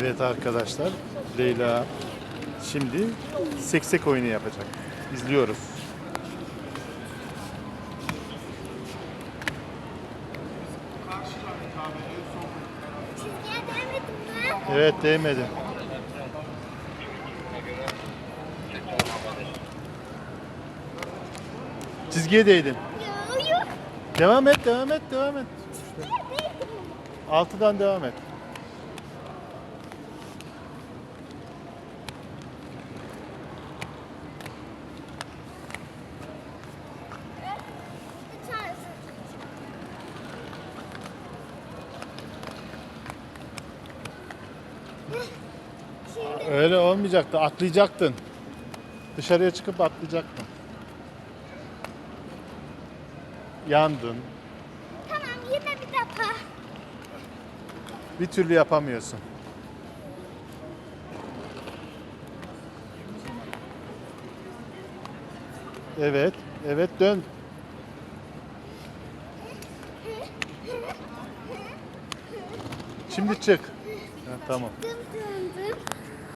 Evet arkadaşlar, Leyla şimdi seksek oyunu yapacak. İzliyoruz. Evet değmedi. Çizgiye değdin. Devam et, devam et, devam et. Altıdan devam et. Öyle olmayacaktı, atlayacaktın. Dışarıya çıkıp atlayacaktın. Yandın. tamam yine bir defa. Bir türlü yapamıyorsun. Evet, evet dön. Şimdi çık. Tamam. Dım.